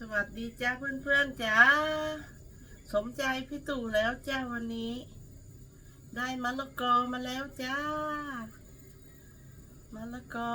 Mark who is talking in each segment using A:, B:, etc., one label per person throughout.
A: สวัสดีจ้าเพื่อนๆจ้าสมใจพี่ตู่แล้วจ้าวันนี้ ได้มะละกอมาแล้วจ้ามะละกอ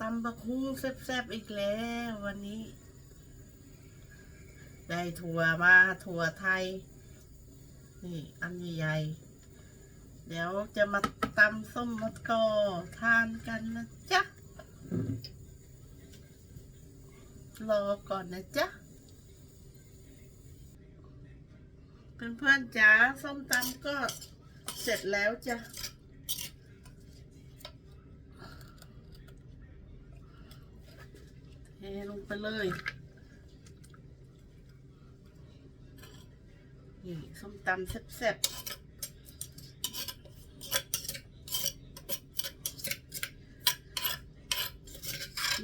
A: ตำบักฮุ้งแซ่บๆอีกแล้ววันนี้ ได้ถั่วมาถั่วไทย นี่อันใหญ่ๆเดี๋ยวจะมาตำส้มมะละกอทานกันนะจ๊ะ รอก่อนนะจ๊ะเพื่อนๆจ๋าส้มตำก็เสร็จแล้วจ้ะเทลงไปเลยนี่ส้มตำแซ่บๆ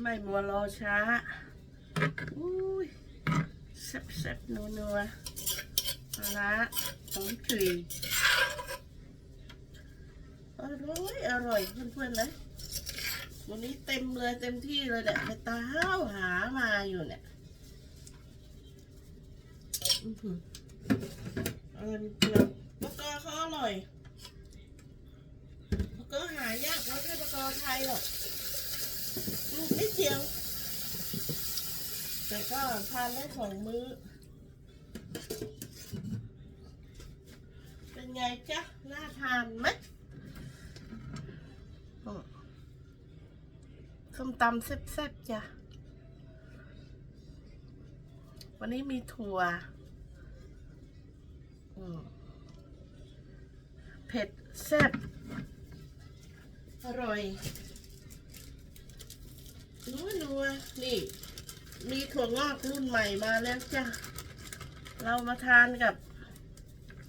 A: ไม่มัวรอช้า อุ้ยแซ่บแซ่บนัวนัวปลาร้าหอมกรีอร่อยอร่อยเพื่อนๆเลยวันนี้เต็มเลยเต็มที่เลยเนี่ยไปตาห้าวหามาอยู่เนี่ยอื้อหืออร่อยปลากอเขาอร่อยปลากอหายากไม่ใช่ปลากอไทยหรอกลูกนิดเดียว แต่ก็ทานได้สองมื้อ เป็นไงจ๊ะ น่าทานไหมส้มตำแซ่บๆจ้ะ วันนี้มีถั่วเผ็ดแซ่บอร่อยนัวนัวๆนี่ มีถั่วงอกรุ่นใหม่มาแล้วจ้ะ เรามาทานกับ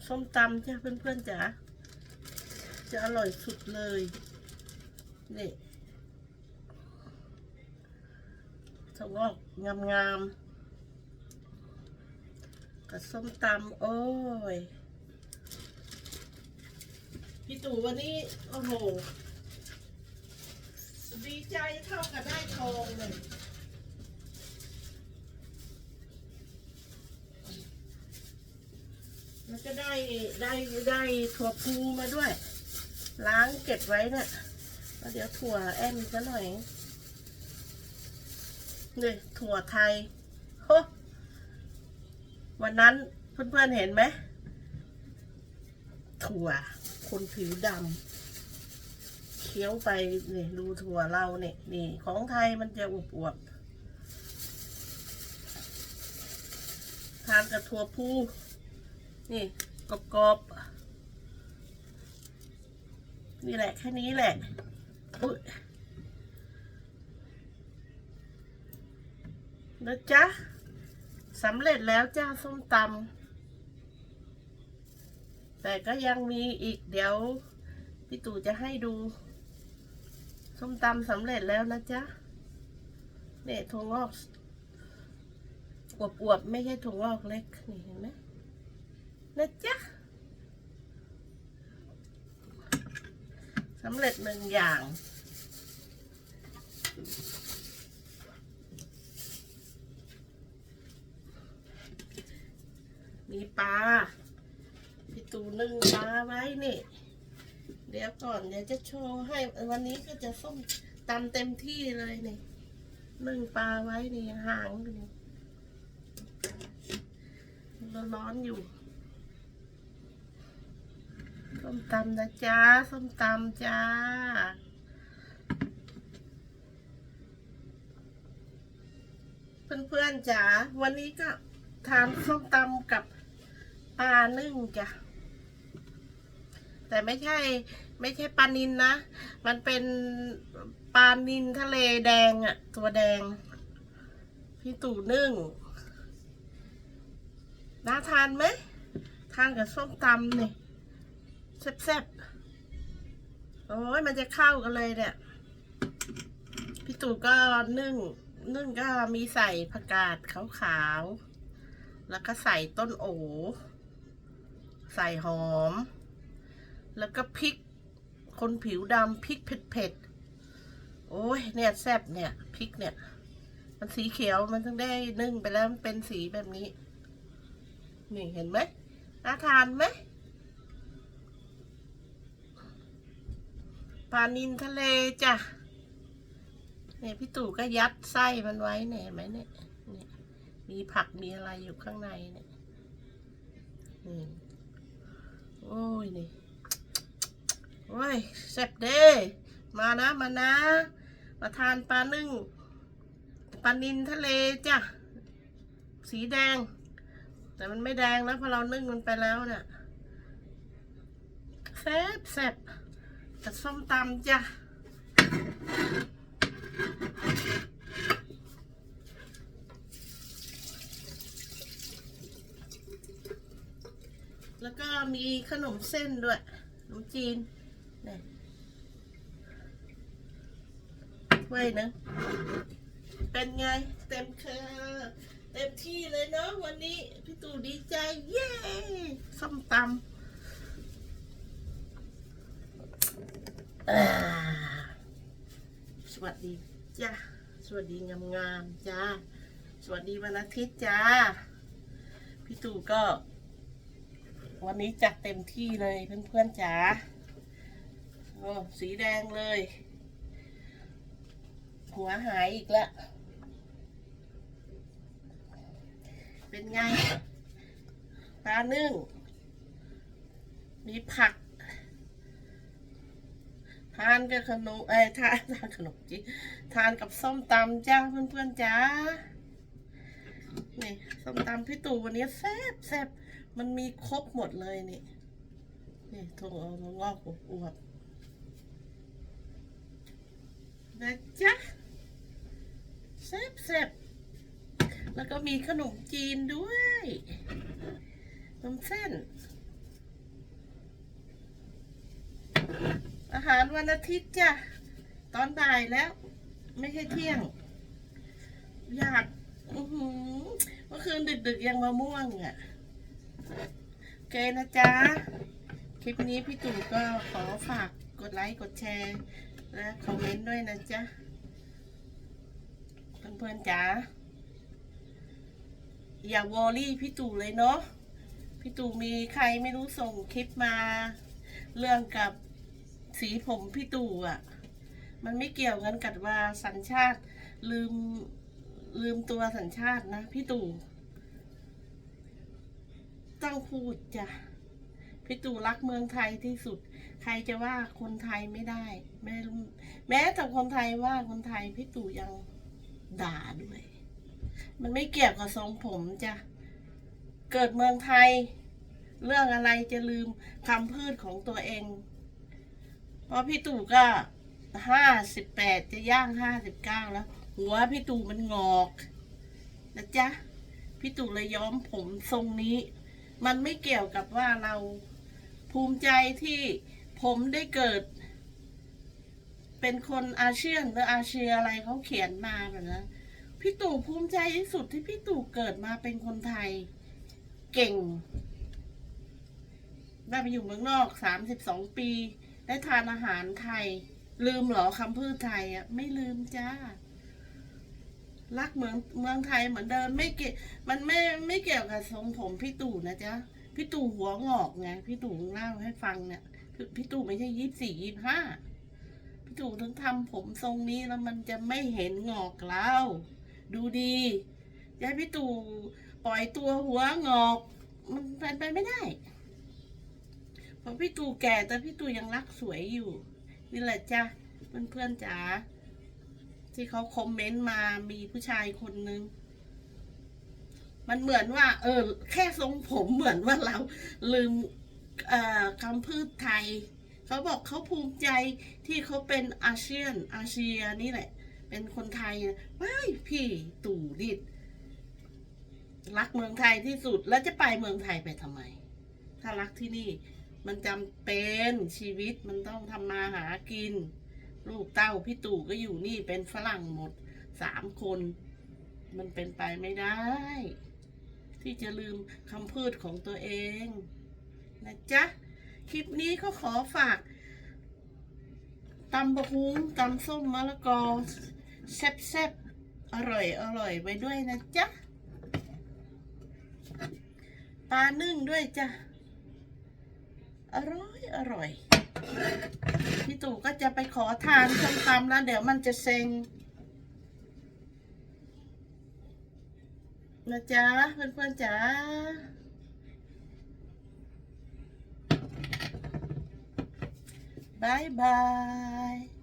A: ส้มตำจ้ะเพื่อนๆจ๋า จะอร่อยสุดเลย นี่ถั่วงอกงามๆ กับส้มตำโอ้ย พี่ตู่วันนี้ โอ้โห ดีใจเท่ากับได้ทองเลย ได้ได้ได้ถั่วพูมาด้วย ล้างเก็บไว้เนี่ยแล้วเดี๋ยวถั่วแอนซะหน่อยนี่ถั่วไทยโฮวันนั้นเพื่อนๆเห็นไหมถั่ว คนผิวดำเคี้ยวไปนี่ดูถั่วเราเนี่ยนี่ ของไทยมันจะอวบๆทานกับถั่วพูนี่ กรอบๆนี่แหละแค่นี้แหละอุ๊ยนะจ๊ะสำเร็จแล้วจ้าส้มตำแต่ก็ยังมีอีกเดี๋ยว พี่ตู่จะให้ดู ส้มตำสำเร็จแล้วนะจ๊ะเนี่ยถั่วงอกอวบๆ ไม่ใช่ถั่วงอกเล็ก นี่เห็นไหม นะจ๊ะสำเร็จหนึ่งอย่าง มีปลา พี่ตูนึ่งปลาไว้นี่ เดี๋ยวก่อนเดี๋ยวจะโชว์ให้วันนี้ก็จะส้มตำเต็มที่เลยนี่นึ่งปลาไว้นี่หางนี่ร้อนๆอยู่ ส้มตำนะจ๊ะส้มตำจ้า เพื่อนๆจ๋าวันนี้ก็ทานส้มตำกับปลานึ่งจ้ะแต่ไม่ใช่ ไม่ใช่ปลานินนะ มันเป็นปลานินทะเลแดงอะตัวแดง พี่ตู่นึ่งน่าทานไหมทานกับส้มตำเนี่ย แซ่บๆ โอ้ยมันจะเข้ากันเลยเนี่ย พี่ตู่ก็นึ่ง นึ่งก็มีใส่ผักกาดขาวๆ แล้วก็ใส่ต้นโอ ใส่หอม แล้วก็พริก คนผิวดำพริกเผ็ดๆ โอ้ยเนี่ยแซ่บเนี่ยพริกเนี่ย มันสีเขียวมันถึงได้นึ่งไปแล้วมันเป็นสีแบบนี้ นี่เห็นไหมน่าทานไหม ปลานินทะเลจ้ะเนี่ยพี่ตู่ก็ยัดไส้มันไว้เนี่ยไหมเนี่ยเนี่ย มีผักมีอะไรอยู่ข้างในเนี่ยนี่โอ้ยนี่โอ้ยแซ่บเด้มานะมานะมาทานปลานึ่งปลานินทะเลจ้ะสีแดง แต่มันไม่แดงแล้วเพราะเรานึ่งมันไปแล้วเนี่ยแซ่บแซ่บ กับส้มตำจ้ะแล้วก็มีขนมเส้นด้วยขนมจีนนี่ถ้วยหนึงเป็นไง เต็มเคอเต็มที่เลยเนาะวันนี้ พี่ตู่ดีใจ เย้ส้มตำ สวัสดีจ้าสวัสดีงามๆจ้าสวัสดีวันอาทิตย์จ้าพี่ตู่ก็ วันนี้จัดเต็มที่เลยเพื่อนๆจ๋าโอ้สีแดงเลย หัวหายอีกแล้วเป็นไงปลานึ่ง มีผัก ทานกับขนมเอ้ทานทานขนมจีนทานกับส้มตำจ้าเพื่อนๆจ๋านี่ส้มตำพี่ตู่วันนี้แซ่บแซ่บมันมีครบหมดเลยนี่นี่ถั่วงอกอวบๆนะจ๊ะแซ่บแซ่บแล้วก็มีขนมจีนด้วยนมเส้น อาหารวันอาทิตย์จ้ะ ตอนบ่ายแล้ว ไม่ใช่เที่ยง อยากเมื่อคืนดึกๆยังมะม่วงอะโอเคนะจ๊ะ คลิปนี้พี่ตู่ก็ขอฝากกดไลค์ กดแชร์ และคอมเมนต์ด้วยนะจ๊ะ เพื่อนๆจ๋าอย่าวอรี่พี่ตู่เลยเนาะพี่ตู่มีใครไม่รู้ส่งคลิปมา เรื่องกับ สีผมพี่ตู่อะ มันไม่เกี่ยวกันกับว่าสัญชาติลืมลืมตัวสัญชาตินะพี่ตู่ต้องพูดจ้ะพี่ตู่รักเมืองไทยที่สุด ใครจะว่าคนไทยไม่ได้ แม้แม้แต่คนไทยว่าคนไทยพี่ตู่ยังด่าด้วย มันไม่เกี่ยวกับทรงผมจ้ะเกิดเมืองไทย เรื่องอะไรจะลืมคำพูดของตัวเอง เพราะพี่ตู่ก็ห้าสิบแปดจะย่างห้าสิบเก้าแล้ว หัวพี่ตู่มันงอกนะจ๊ะพี่ตู่เลยย้อมผมทรงนี้ มันไม่เกี่ยวกับว่าเราภูมิใจที่ผมได้เกิด เป็นคนอาเซียนหรืออาเซียอะไรเขาเขียนมาแบบนั้นพี่ตู่ภูมิใจที่สุดที่พี่ตู่เกิดมาเป็นคนไทย เก่งได้ไปอยู่เมืองนอกสามสิบสองปี ได้ทานอาหารไทย ลืมเหรอคำพูดไทยอะไม่ลืมจ้า รักเมืองเมืองไทยเหมือนเดิมไม่เกี่ยมันไม่ไม่เกี่ยวกับทรงผมพี่ตู่นะจ๊ะพี่ตู่หัวงอกไงพี่ตู่เล่าให้ฟังเนี่ยพี่ตู่ไม่ใช่ยี่สี่ยี่ห้าพี่ตู่ถึงทำผมทรงนี้แล้วมันจะไม่เห็นงอกแล้วดูดีจะให้พี่ตู่ปล่อยตัวหัวงอก มันเป็นไปไม่ได้ พี่ตู่แก่แต่พี่ตู่ยังรักสวยอยู่ นี่แหละจ้ะเพื่อนๆจ๋าที่เขาคอมเมนต์มามีผู้ชายคนนึง มันเหมือนว่า เออ แค่ทรงผมเหมือนว่าเราลืมคำพืชไทย เขาบอกเขาภูมิใจที่เขาเป็นอาเซียน อาเซียนี่แหละ เป็นคนไทยนะว้ายพี่ตู่ดิดรักเมืองไทยที่สุดแล้วจะไปเมืองไทยไปทำไม ถ้ารักที่นี่ มันจำเป็นชีวิตมันต้องทำมาหากิน ลูกเต้าพี่ตู่ก็อยู่นี่เป็นฝรั่งหมดสามคน มันเป็นไปไม่ได้ ที่จะลืมคำพูดของตัวเอง นะจ๊ะ คลิปนี้ก็ขอฝากตำบะฮุ้งตำส้มมะละกอแซ่บๆ อร่อยอร่อยไว้ด้วยนะจ๊ะปลานึ่งด้วยจ้ะ อร่อยอร่อย พี่ตู่ก็จะไปขอทานส้มตำแล้วเดี๋ยวมันจะเซ็งนะจ๊ะเพื่อนๆจ๋าบายบาย